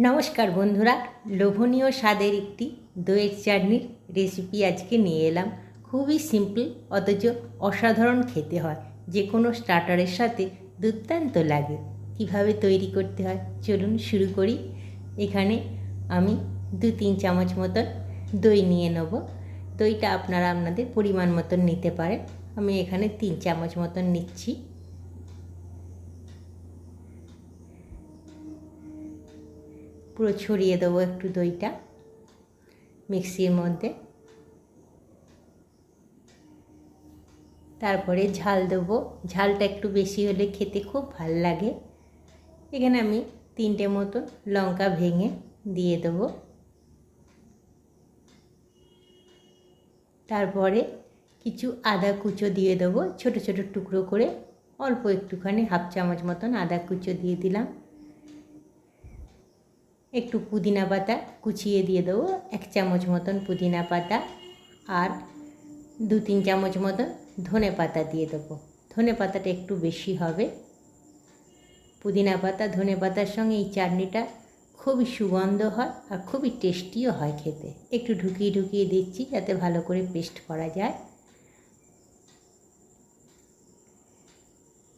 নমস্কার বন্ধুরা, লোভনীয় স্বাদের একটি দইয়ের চাটনির রেসিপি আজকে নিয়ে এলাম। খুবই সিম্পল অথচ অসাধারণ খেতে হয়। যে কোনো স্টার্টারের সাথে দুর্দান্ত লাগে। কীভাবে তৈরি করতে হয়? চলুন শুরু করি। এখানে আমি দু তিন চামচ মতন দই নিয়ে নেব। দইটা আপনারা আপনাদের পরিমাণ মতন নিতে পারেন। আমি এখানে তিন চামচ মতন নিচ্ছি। পুরো ছড়িয়ে দেবো একটু দইটা মিক্সির মধ্যে। তারপরে ঝাল দেবো। ঝালটা একটু বেশি হলে খেতে খুব ভালো লাগে। এখানে আমি তিনটে মতো লঙ্কা ভেঙে দিয়ে দেবো। তারপরে কিছু আদা কুচো দিয়ে দেবো। ছোট ছোট টুকরো করে অল্প একটুখানি হাফ চামচ মতন আদা কুচো দিয়ে দিলাম। একটু পুদিনা পাতা কুচিয়ে দিয়ে দেবো, এক চামচ মতন পুদিনা পাতা আর দু তিন চামচ মতন ধনে পাতা দিয়ে দেবো। ধনে পাতাটা একটু বেশি হবে। পুদিনা পাতা, ধনে পাতার সঙ্গে এই চাটনিটা খুবই সুগন্ধ হয় আর খুবই টেস্টিও হয় খেতে। একটু ঢুকিয়ে ঢুকিয়ে দিচ্ছি যাতে ভালো করে পেস্ট করা যায়।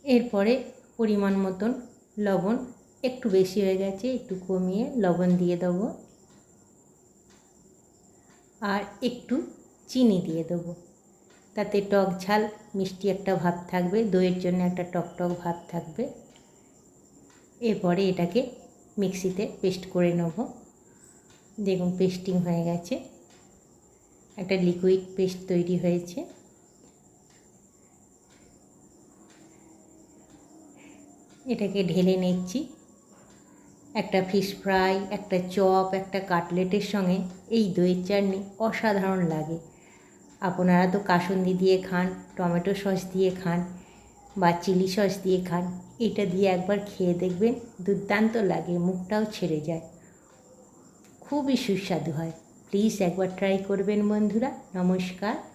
এরপরে পরিমাণ মতন লবণ একটু বেশি হয়ে গেছে, একটু কমিয়ে লবণ দিয়ে দেবো। আর একটু চিনি দিয়ে দেবো। তাতে টক ঝাল, মিষ্টি একটা ভাব থাকবে, দইয়ের জন্য একটা টক টক ভাব থাকবে। এরপরে এটাকে মিক্সিতে পেস্ট করে নেব। দেখুন, পেস্টিং হয়ে গেছে। একটা লিকুইড পেস্ট তৈরি হয়েছে। এটাকে ঢেলে নিচ্ছি। একটা ফিশ ফ্রাই একটা চপ একটা কাটলেটের সঙ্গে এই দইয়ের চাটনি অসাধারণ লাগে। আপনারা তো কাসুন্দি দিয়ে খান, টমেটো সস দিয়ে খান বা চিলি সস দিয়ে খান, এটা দিয়ে একবার খেয়ে দেখবেন দুর্দান্ত লাগে, মুখটাও ছেড়ে যায়। খুবই সুস্বাদু হয়। প্লিজ একবার ট্রাই করবেন বন্ধুরা। নমস্কার।